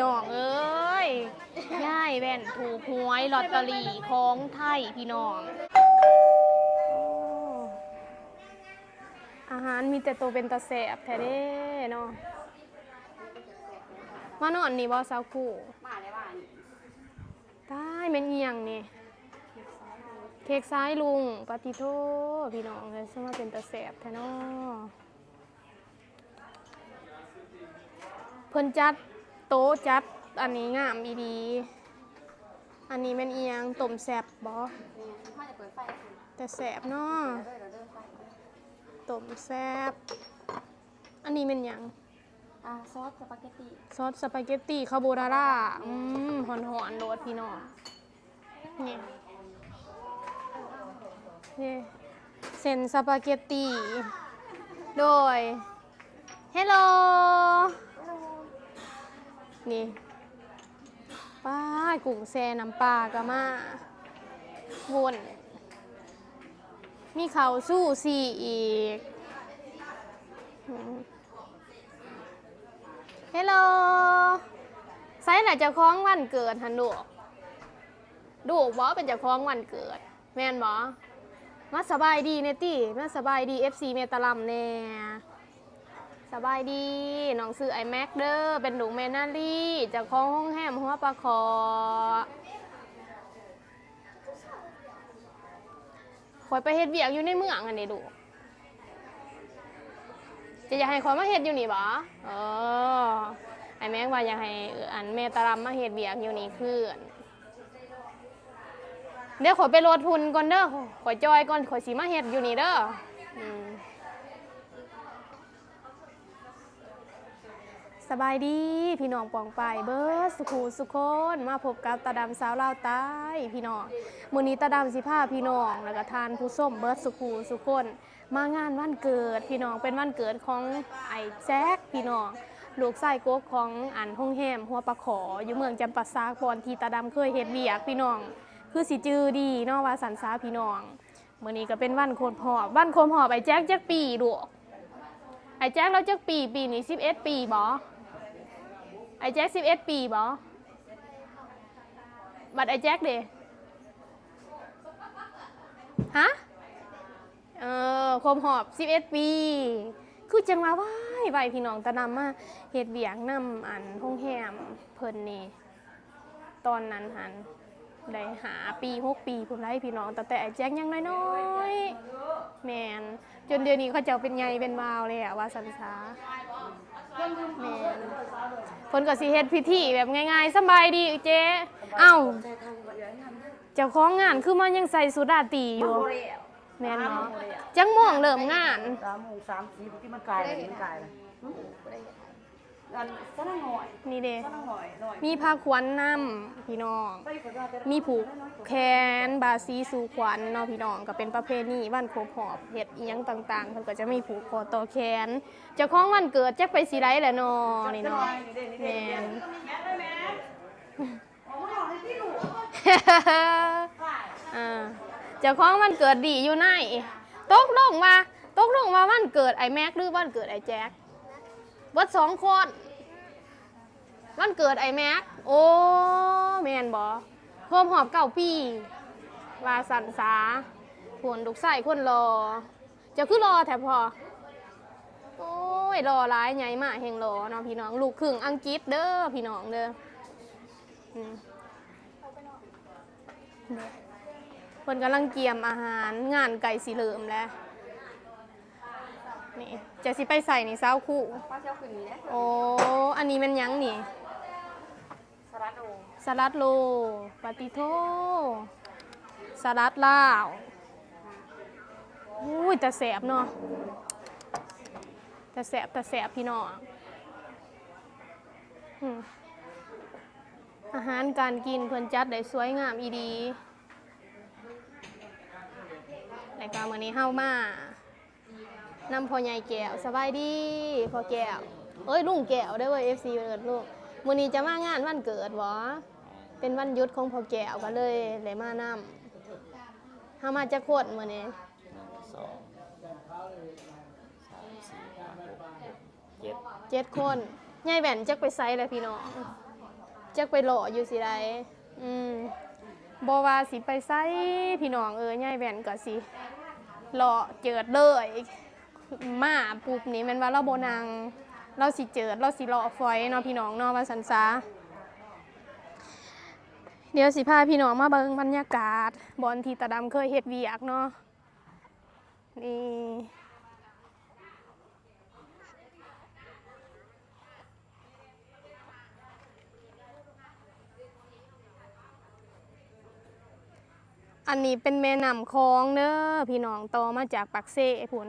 น้องเอ้ยย่ายแว่นถูกหวยลอตเตอรี่ของไทยพี่น้องโอ้อาหารมีแต่ตัวเป็นตะแสบแท้เด้เนาะมานอนนี่บ่สาวคู่มาได้ว่านตายแม่นเอียงนี่เค้กซ้ายลุงปฏิโทพี่น้องเลยซึ่งว่าเป็นตะแสบแท้เนาะเพิ่นจัด โต๊ะจัดอันนี้งามอีดีอันนี้แม่นเอียงต้มแซบบ่นี่มาจะเปิดไฟให้คุณแต่แสบเนาะเด้อเด้อเด้อไฟต้มแซบอันนี้เป็นหยังอ่าซอสสปาเกตตีซอสสปาเกตตีคาโบนาร่าอืมหอนหอนๆโรสพี่น้องนี่นี่เส้นสปาเกตตีโดย เฮลโล นี่ป้ากุ้งแซน้ำปลากะมาวนมีเขาสู้สี่อีก เฮลโลไซส์ไหนจะคล้องวันเกิดฮันดูดูบอเป็นเจะคล้องวันเกิด แมนบอมาสบายดีเนตี้มาสบายดี FC เมตาลัมแน่ บายดีน้องซื้อไอแม็กเด้อเป็นหนูเมนาลี่เจะคล้องห้องแฮมหัวปลาคอคอยไปเฮ็ดเวียกอยู่ในเมืองอันนี้ดูจะอยากให้คนมาเฮ็ดอยู่นี่บ่เออไอแม็กว่าอยากให้อันเมตารำมาเฮ็ดเบียกอยู่นี่คืออันเดี๋ยวขอยไปโหลดทุนก่อนเด้อขอยจอยก่อนขอยสิมาเฮ็ดอยู่นี่เด้ออืม สบายดีพี่น้องปองไปเบิร์สุขูสุคนมาพบกับตาดำสาวลาวใต้พี่น้องมื้อนี้ตาดำสิพาพี่น้องแล้วก็ทานผู้ส้มเบิร์สุขูสุคนมางานวันเกิดพี่น้องเป็นวันเกิดของไอ้แจ็คพี่น้องลูกไส้โก๊กของอันห้องแฮมหัวปลาขออยู่เมืองจำปาซากบอนทีตาดำเคยเฮ็ดเบียกพี่น้อง คือสิจือดีนาะว่าสันซาพี่น้องมื้อนี้ก็เป็นวันโคนหอบวันโคนหอบไอ้แจ็คจักปีดูกไอ้แจ็คเราจักปีปีนี้11 ปีบ่ ไอแจ็ค11ปีบ่บัดไอแจ็คเดฮะ เออคมหอบ11ปี คือจังว่าว้ายไหวพี่น้องตะนำมาเฮ็ดเบียงนำอันห้องแฮมเพิ่นนี่ ตอนนั้นหันได้หาปีหกปีผมได้พี่น้องแต่แต่ไอ้แจ็คยังน้อยๆแมนจนเดี๋ยวนี้เขาเจะเป็นไงเป็นวาวเลยอะว่าสันสา เพิ่นก็สิเฮ็ดพิธีแบบง่ายๆสำบายดีเจ๊เอ้าเจ้าของงานคือมันยังใส่สุดาตีอยู่แม่นเนาะจังม่วงเริ่มงานสามโมงสามสี่ที่มันกลายเลยมันกลายเลย อันสนั่งหน่อยนี่เด้สนั่งหน่อยหน่อยมีผ้าขวัญนำพี่น้องไปคนละแต่มีผูกแขนบาซีสู่ขวัญเนาะพี่น้องก็เป็นประเพณีวันครบหอบเฮ็ดอีหยังต่างๆเพิ่นก็จะมีผูกคอต่อแขนเจ้าของวันเกิดจักไปสิไรแหละเนาะนี่เนาะแม่นอ่าเจ้าของวันเกิดดีอยู่ไหนตกลงมาตกลงมาวันเกิดไอ้แม็กหรือวันเกิดไอ้แจ็ค วัดสองคนวันเกิดไอ้แม็ก โอ้แมนบอโฮมหอบเก่าปีวาสันสาผวนลูกไส้คนรอ จะคือรอแถบพอ โอ้ยรอร้ายใหญ่มากเฮงรอเนาะพี่น้อง ลูกครึ่งอังกฤษเด้อพี่น้องเด้ออืมเพิ่นกำลังเกียมอาหารงานไก่สีเหลิมแล้ว นี่จะสิไปใส่นี่เศร้าคู่ ป้าเจ้าคืนนี้นะโอ้ อันนี้มันหยังนี่สลัดโอสลัดโลปาติโทสลัดลาวอุ้ยแต่แสบเนาะแต่แสบแต่แสบพี่น้องอืมอาหารการกินเพิ่นจัดได้สวยงามอีดีรายการวันนี้เฮามา นำพ่อใหญ่แก้วสบายดีพ่อแก้วเอ้ยลุงแก้วได้อเว้ย FC เกิดลูกมื้อนี้จะมางานวันเกิดบ่เป็นวันหยุดของพ่อแก้วก็เลยเลยมานำเฮามาจักคนมื้อนี้สองสามสี่ห้าหกเจ็ดเจ็ดคนยายแหวนจักไปไสแล้วพี่น้องจักไปหล่ออยู่สิไดอืมบว่าสิไปไสพี่น้องเอ้ยยายแว่นก็สิหล่อเจิดเลย มาปุ๊บนี่แมันว่าเราโบนังเราสิเจิดเราสิหล่อฝอยเนาะพี่น้องเนาะว่าสันซาเดี๋ยวสิพาพี่น้องมาเบิ่งบรรยากาศบอนที่ตาดำเคยเฮ็ดเวียกเนาะนี่อันนี้เป็นแม่น้ำคลองเด้อพี่น้องต่อมาจากปักเซ่พุ่น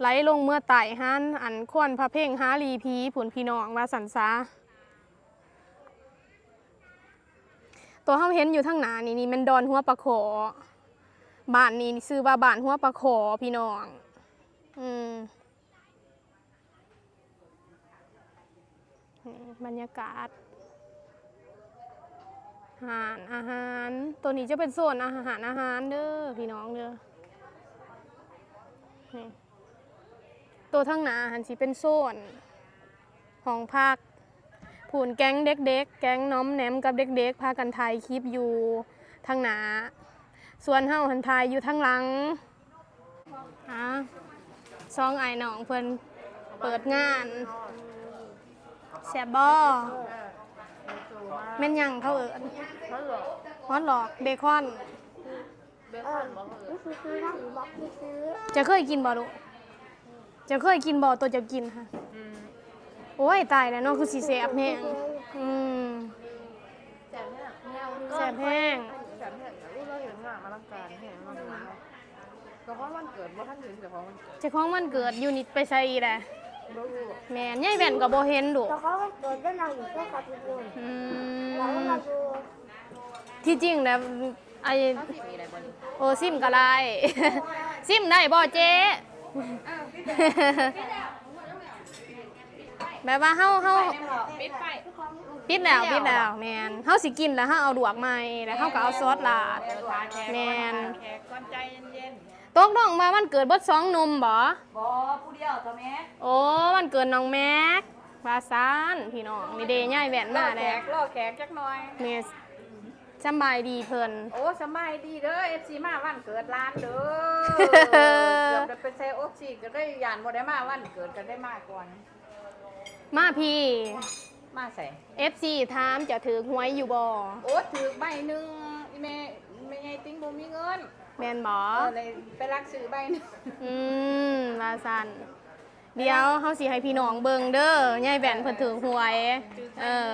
ไหลลงเมื่อไต่หันอันควนพระเพ่งหาลีพีผุนพี่น้องว่าสันซาตัวเขาเห็นอยู่ทั้งหนานี่นี่มันดอนหัวปลาขอบ้านนี้ซื้อว่าบ้านหัวปลาขอพี่น้องอืมบรรยากาศอาหารอาหาร ตัวนี้จะเป็นโซนอาหารอาหารเด้อพี่น้องเด้อนี่ ตัวทั้งหนาหันสิเป็นโซนห้องพักผูนแก๊งเด็กๆ แก๊งน้อมแหนมกับเด็กๆ พากันถ่ายคลิปอยู่ทางหนา ส่วนเฮาหันถ่ายอยู่ทางหลังอะซองไอ้น้องเพิ่นเปิดงานแซบบ่แม่นหยังเขาเอิ้นมันหรอฮอตหลอกเบคอนเบคอนบ่เออนี่คือซื้อนะหรือบอกที่ซื้อจะเคยกินบ่ลูก จะเคยกินบ่ตัวจะกินค่ะ อืมโอ้ยตายแล้วเนาะคือสีแสบแห้งอืมแจ่มเนี่ยแมวแสบแห้งแจ่มเนี่ยรู้เราเห็นงานอลังการเห็นมันเนาะก็เพราะมันเกิดว่าท่านเห็นแต่ของมันเจ้าของวันเกิดยูนิตไปใส่อีแหละบ่รู้ แม่นยายแว่นก็บ่เห็นดูแต่เขาก็เกิดได้นางอยู่แค่ครับทุกคนอืแล้วก็มมาดูที่จริงแล้วไอ้ถ้าสิมีอะไรบ่นี่โอซิมก็ได้ ซิมได้บ่เจ๊ แบบว่าเฮาเฮาปิดไฟปิดแล้วปิดแล้วแมนเฮาสิกินแล้วเฮาเอาดวกใหม่แล้วเฮาก็เอาซอสราดแมนแขกก่อนใจเย็นตกน้องมาวันเกิดเบิดสองหนุ่มบ่บอผู้เดียวตัวแม่โอ้วันเกิดน้องแม็กวาซานพี่น้องนี่เดย่ายแหวนๆมาแขแล้วกรอแขกจักหน่อยเมส สำบายดีเพิ่น โอ้สบายดีเด้อ FC มาวันเกิดร้านเด้อ เกือบได้เป็นเซลล์อกซีก็ได้ยานบ่ได้มาวันเกิดก็ได้มาก่อนมาพี่ มาใส่ FC ถามจะถือหวยอยู่บ่โอ้ถือใบหนึ่งอีแม่แม่ไงติ้งบ่มีเงินแม่นบ่เออเลยไปรักซื้อใบหนึงอืมวาซัน เดี๋ยวเฮาสิให้พี่น้องเบิ่งเด้อย่ายแหวนเพิ่นถือหวย เออ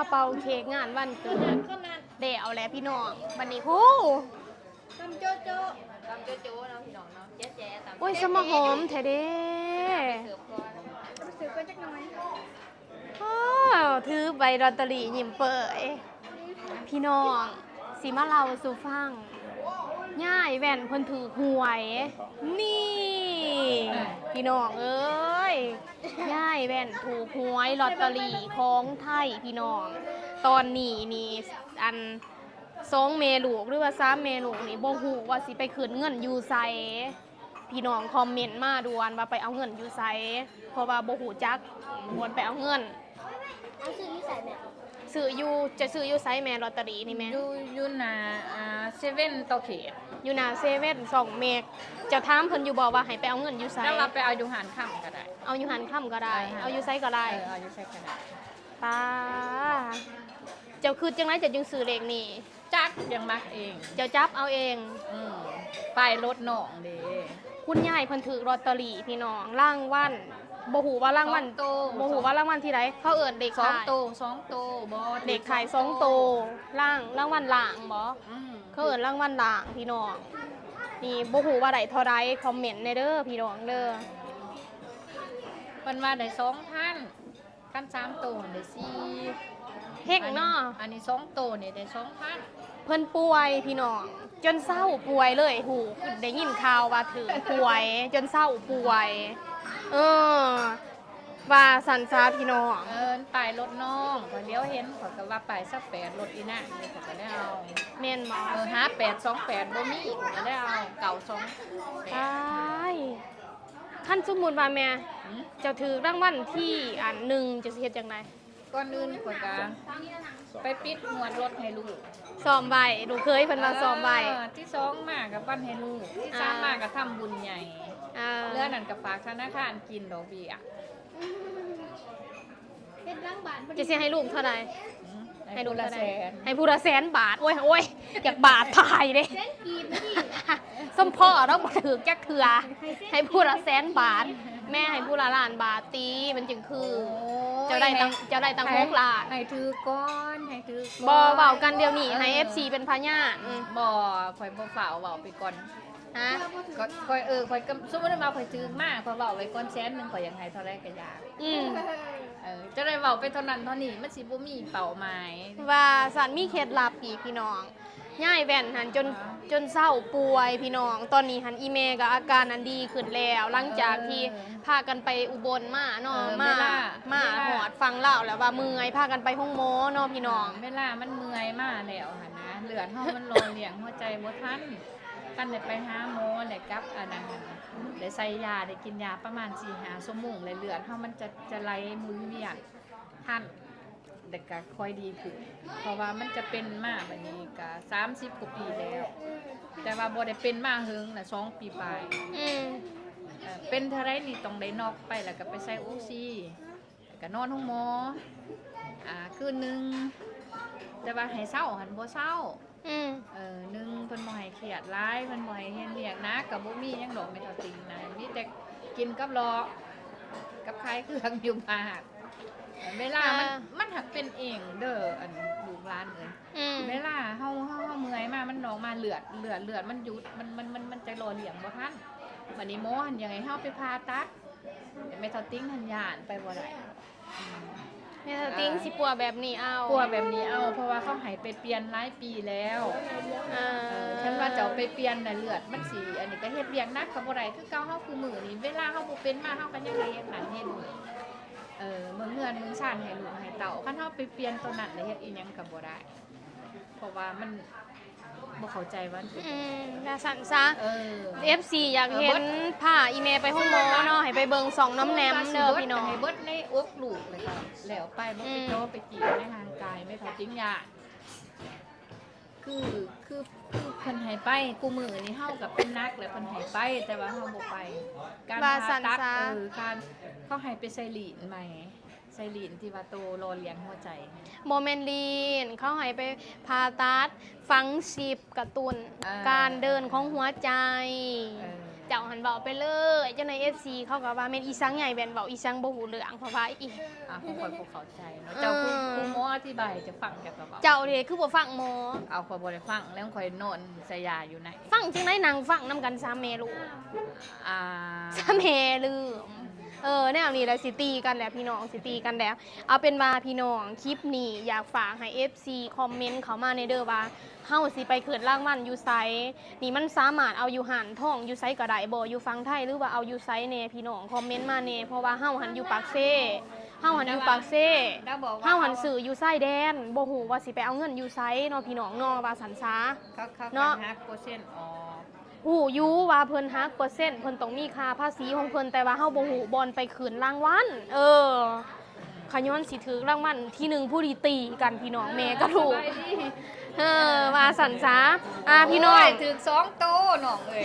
มาเป่าเค้กงานวันเกิดเดเอาแล้วพี่น้องวันนี้ฮู้ตำโจโจตำโจโจเนาะพี่น้องเนาะแจ๊ะแจ๊ะตำโอ้ยสมหอมแท้เด้เสิร์ฟก่อนซื้อก็จักหน่อยอ้าวถือใบลอตเตอรี่ยิ้มเปิยพี่น้องสิมาเล่าสู่ฟังย่ายแว่นเพิ่นถือหวย นี่ พี่น้องเอ้ย ย่ายแว่นถูกหวยลอตเตอรี่ของไทยพี่น้อง ตอนนี้นี่อันสองเมลูกหรือว่าสามเมลูกนี่บ่ฮู้ว่าสิไปคืนเงินอยู่ไสพี่น้องคอมเมนต์มาด่วนว่าไปเอาเงินอยู่ไสเพราะว่าบ่ฮู้จักควรไปเอาเงินเอาซื้อที่ใส่เนี่ยซื้ออยู่จะซื้ออยู่ไซส์แม่ลอตเตอรี่นี่แม่อยู่อยู่หน้าอ่า เซเว่นเตาเขียอยู่หน้าเซเว่นสองเมกจะถามเพิ่นอยู่บอกว่าให้ไปเอาเงินอยู่ไซแล้วเราไปเอาอยู่หันค่ำก็ได้ เอาอยู่หันค่ำก็ได้เออเอาอยู่ไซก็ได้เออเอาอยู่ใส่ก็ได้ป้าเจ้าคือจังไรจะจึงซื้อเลขนี่จักยังมักเองเจ้าจับเอาเอง อืมป้ายรถน้องเด้คุณยายเพิ่นถือลอตเตอรี่พี่น้องร่างวัน บ่หูว่าร่างวันสองโต บ่หูว่าร่างวันที่ไรเขาเอิ้นเด็กสองขายโตสองโตบอเด็กขายสองโตร่างร่างวันล่างบ่อืมเขาเอิ้นร่างวันล่างพี่น้องนี่บ่ฮู้ว่าได้เท่าใดคอมเมนต์ในเด้อพี่น้องเด้อเพิ่นว่าได้2,000คัน3โตวได้4เฮกเนาะอันนี้2โตวนี่ได้2,000เพิ่นป่วยพี่น้องจนเศร้าป่วยเลยหูได้ยินข่าวว่าถึงป่วย จนเศร้าป่วย เออว่าสันซาพี่น้อง เอิ้นป้ายรถน้องข่อยเลี้ยวเห็นข่อยก็ว่าป้ายสัก8รถอีน่ะนี่ข่อยก็ได้เอาแม่นบ่เออหา828บ่มีข่อยก็ได้เอาเก่า2ตายขั้นสมมุติว่าแม่เจะถือรางวัลที่อันหนึ่งจะสิเฮ็ดจังไดก่อนอื่นข่อยก็ไปปิดหมวดรถให้ลูกซ้อมไว้ดูเคยเพิ่นว่าซ้อมไว้เออที่สองมากับปั้นให้ลูกที่สามอ่ามมากับทำบุญใหญ่ อ่าเรื่องนั้นกับฝากธนาคารกินดอกเบี้ยเป็นร่างบานจะสิให้ลูกเท่าใดอืมให้ลูกละเท่าแสใดนให้ผู้ละแสนบาท โอ้ยโอ้ยอยากบาทถ่ายเด้เส้นกีบนี่ส้มพ่อเราบ่ถือจักเถือให้ผู้ละแสนบาท แม่ให้ผู้ละล้านบาทตีมันจึงคือเจ้าได้ตังเจ้าได้ตังหกล้านให้ถือก้อนให้ถือบ่เว้ากันเดี๋ยวนี้ให้ FC เป็นพญานอืมบ่ข่อยบ่ฝ่าวเว้าไปก่อน ฮะก็ข่อยเออข่อยก็สมมุติว่าข่อยถือมาข่อยเว้าไว้ก่อนแสนหนึงข่อยยังให้เท่าไรก็อยากอืมเออจะได้เว้าไปเท่านั้นเท่านี้มันสิบ่มีเป้าหมายว่าสันมีเคล็ดลับอีกพี่น้องย่ายแว่นหันจนจนเศร้าป่วยพี่น้อง ตอนนี้หันอีเมก็อาการนั้นดีขึ้นแล้ว หลังจากที่พากันไปอุบลมาเนาะเออมาเวลามาเวลาหอดฟังเล่าแล้วว่าเมื่อยพากันไปห้องหมอเนาะพี่น้องเวลามันเมื่อยมาแล้วหั่นนะเลือดเฮามันรอเลี้ยงหัวใจบ่ทัน กันได้ไปหาหมอได้กลับอันนั้นได้ใส่ยาได้กินยาประมาณ4-5ชั่วโมงเลยเลือดเฮามันจะจะไหลหมุนเวียนทันแต่ก็ค่อยดีขึ้นเพราะว่ามันจะเป็นมาแบัดนี้ก็30กว่าปีแล้ว แต่ว่าบ่ได้เป็นมาหึงน่ะสองปีปลายอืมเอ่อเป็นเท่าไรนี่ต้องได้นอกไปแล้วก็ไปใส่ออกซิแล้วก็นอนห้องหมออ่าคืนหนึงแต่ว่าให้เศร้าหันบ่เศร้า อืมเออหนึงเพิ่นบ่ให้เครียดร้ายเพิ่นบ่ให้เฮ็ดเวียกหนะก็บ่มีหยังดอกไม่เท่าติงนะมีแต่กินกับรอกับคลายเครื่องอยู่บ้านเวลามันมันหักเป็นเองเด้ออันลูกหลานเอ้ย อืมเวลาเฮาเฮาเฮาเมื่อยมา มันนองมาเลือดเลือดเลือดมันหยุดมันมันมันมันจะรอเลี้ยงบ่ทันวันนี้หมอหันยังไงเฮาไปผ่าตัดเมทาติ้งหันยานไปบ่ได้ แม่สติงสิปัวแบบนี้เอากลัวแบบนี้เอา เพราะว่าเขาให้ไปเปลี่ยนหลายปีแล้วอ่าเออฉันว่าจะเอาไปเปลี่ยนน่ะเลือดมันสิอันนี้ก็เฮ็ดเวียงหนักก็บ่ได้คือเก่าเฮาคือมื้อนี้เวลาเฮาบ่เป็นมาเฮาก็ยังได้เฮ็ดนั่นเฮ็ดนี่เออเมืองเฮือนเมืองชาติให้ลูกให้เต้าคันเฮาไปเปลี่ยนตัวนั้นแล้วเฮ็ดอีหยังก็บ่ได้ เพราะว่ามัน บ่เข้าใจว่ามันเป็นอืมน่าสันซะ เออ FC อยากเห็นผ้าอีเมไปห้องหมอเนาะให้ไปเบิงสองน้ำแนมเด้อพี่น้อง ให้เบิดในอกลูกเลยค่ะแล้วไปบ่อืไปมโตไปกี่ในทางกายไม่ทอดจิ้งยาคือคือคือเพิ่นให้ไปกูมือนี่เฮากับเป็นนักแล้วเพิ่นให้ไปแต่ว่าเฮาบ่ไป การว่าผ่าสันตัดซะ เออการเขาให้ไปใส่หลีนใหม่ ใส่หลีนที่ว่าโตรอเลี้ยงหัวใจ โมเมนลีนเขาให้ไปผ่าตัดฝังชิปกระตุนอ่า การเดินของหัวใจ เออเจ้าหันเบาไปเลยเจ้าใน FC เขาก็ว่าแม่นอีสังใหญ่แบนเบาอีสังบ่หูเรื่องเพราะว่าอี อะผู้คนบ่เข้าใจเนาะเจ้าผู้อืมผู้หมออธิบายจะฟังจากกระเป๋าเจ้าเด้คือบ่ฟังหมอ เอาข่อยบ่ได้ฟังแล้วข่อยนอนใส่ยาอยู่ไหนฟังจังได๋นางฟังนํกันสามแม่ลูกอ่า สามแม่ลืม เออแนวนี้แหละสิตีกันแหละพี่น้องสิตีกันแล้ว เอาเป็นว่าพี่น้องคลิปนี้อยากฝากให้ FC คอมเมนต์เข้ามาในเด้อว่าเฮาสิไปเขินล่างมันอยู่ไซนี่มันสามารถเอาอยู่หันท่องอยู่ไซก็ได้บ่อยู่ฟังไทยหรือว่าเอาอยู่ไซแน่พี่น้องคอมเมนต์มาแน่เพราะว่าเฮาหันอยู่ปากเซ่เฮาหันอยู่ปากเซ่ดาวบอกว่าเฮาหันสื่ออยู่ไส้แดนบ่ฮู้ว่าสิไปเอาเงินอยู่ไซเนาะพี่น้องเนาะว่าสันซาเขาเขาเนาะ หักเปอร์เซ็นต์ออก ฮู้อยู่ว่าเพิ่นฮักเปอร์เซ็นต์เพิ่นต้องมีค่าภาษีของเพิ่นแต่ว่าเฮาบ่ฮู้บอลไปคืนรางวัลเออขย้อนสิถือรางวัลที่หนึ่งผู้ดีตีกันพี่น้องแม่ก็ถูกสบายดีเออว่าสันซาอ่าพี่น้องโยถือสองโตน้องเอ้ย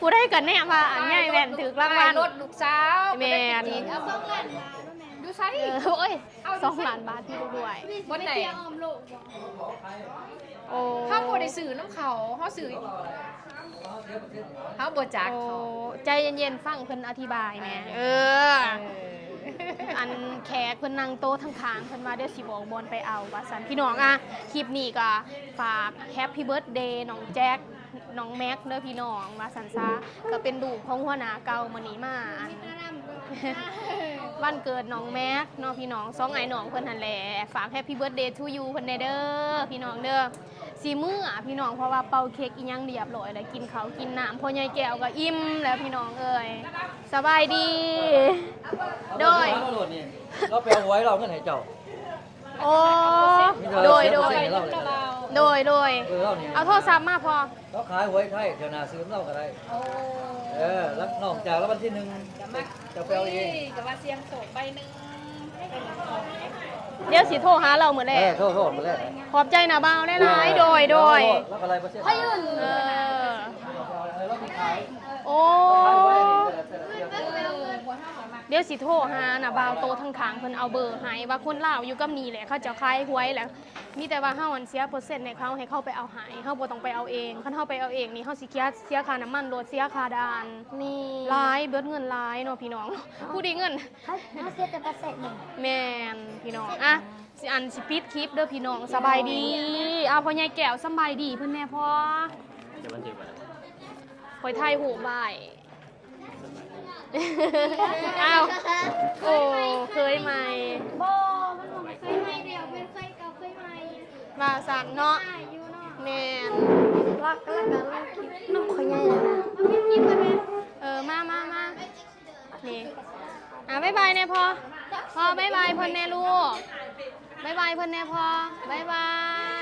ผู้ได้กันแน่ว่าอันใหญ่แว่นถือรางวัลรถลูกสาวแม่นเอาสองล้านบาทแล้วแม่ดูใช่เออโอ้ยสองล้านบาทที่ด้วยพี่วันไหน ไปเที่ยวออมโลกบ่โอ้เขาบ่ได้ซื้อน้ำเขาเขาซื้อเขาบ่จักโอ้เขาใจเย็นๆฟังเพิ่นอธิบายแหม่เออ อันแขกเพิ่นนั่งโต๊ะทางข้างเพิ่นว่าเดี๋ยวสิบอกบอลไปเอาว่าซั่นพี่น้องอะคลิปนี้ก็ฝากแฮปปี้เบิร์ a เดย์น้องแจ็คน้องแม็กเด้อพี่น้องมาสันซาก็เป็นดูกของหัวหน้าเก่ามื้อนี้มาอันตาดำด้ วยวันเกิดน้องแม็กเนาะพี่น้องสองไอ้น้องเพิ่นหันแหละฝากแฮปปี้เบิร์ดเดย์ทูยูเพิ่นแน่เด้อพี่น้องเด้อสีมื้ออะพี่น้องเพราะว่าเป่าเค้กอีหยังเรียบร้อยแล้วกินข้าวกินน้ำพ่อใหญ่แก้วก็อิ่มแล้วพี่น้องเอ้ยสบายดีโดย เราโหลดนี่เราไปเอาไว้เราเงินให้เจ้าโอ้โดยโดยเเราเลยโดยโดย เออเรานี่เอาโทรศัพท์มาพอ เราขายหวยไทยเดี๋ยวหนาซื้อเราก็ได้ โอ้ เออแล้วนอกจากแล้ววันที่หนึ่งจะไปเอาเองจะมาเสียงโศกใบหนึ่งเดี๋ยวสิโทรหาเรามื้อแรเอกอโทษโทษมาแล้วขอบใจนะบ่าวได้หลายโดยโดยแล้วอะไรประเทศเออเรามีขายโอ้ขายไว้เดี๋ยวสิโทรหาน่ะบ่าวโตทั้งขางเพิ่นเอาเบอร์ให้ว่าคนลาวอยู่กับนี่แหละเขาจะคายหวยแหละมีแต่ว่าเฮาอันเสียเปอร์เซ็นต์ให้เขาให้เขาไปเอาใหายเฮาบ่ต้องไปเอาเองคันเฮาไปเอาเองนี่เฮาสิเสียเสียค่าน้ำมันรถเสียค่าด่านนี่หลายเบิดเงินหลายเนาะพี่น้องผู้ดีเงินเขาเขาเสียแต่เปอร์เซ็นต์หนึ่งแม่นพี่น้องอะสิอันสิปิดคลิปเด้อพี่น้องสบายดีอ้าวพ่อใหญ่แก้วสำบายดีเพิ่นแน่พ่อจะมันจีบอะไรคอยถ่ายหูปไว้ อ้าว โอ้เคยไหมโบมันบอกเคยไม่เดี๋ยวเป็นเคยเก่าเคยใหม่มาสันเนาะอ่าอยู่เนาะแมนรักแล้วกันรักน้องขอยใหญ่แล้วนะเอาคลิปคลิปกันไหมเออมามามานี่อะบ๊ายบายแน่พอพอบ๊ายบายเพิ่นแน่ลูกบ๊ายบายเพิ่นแน่พอบ๊ายบาย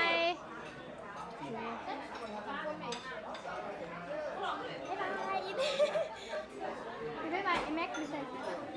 บ๊า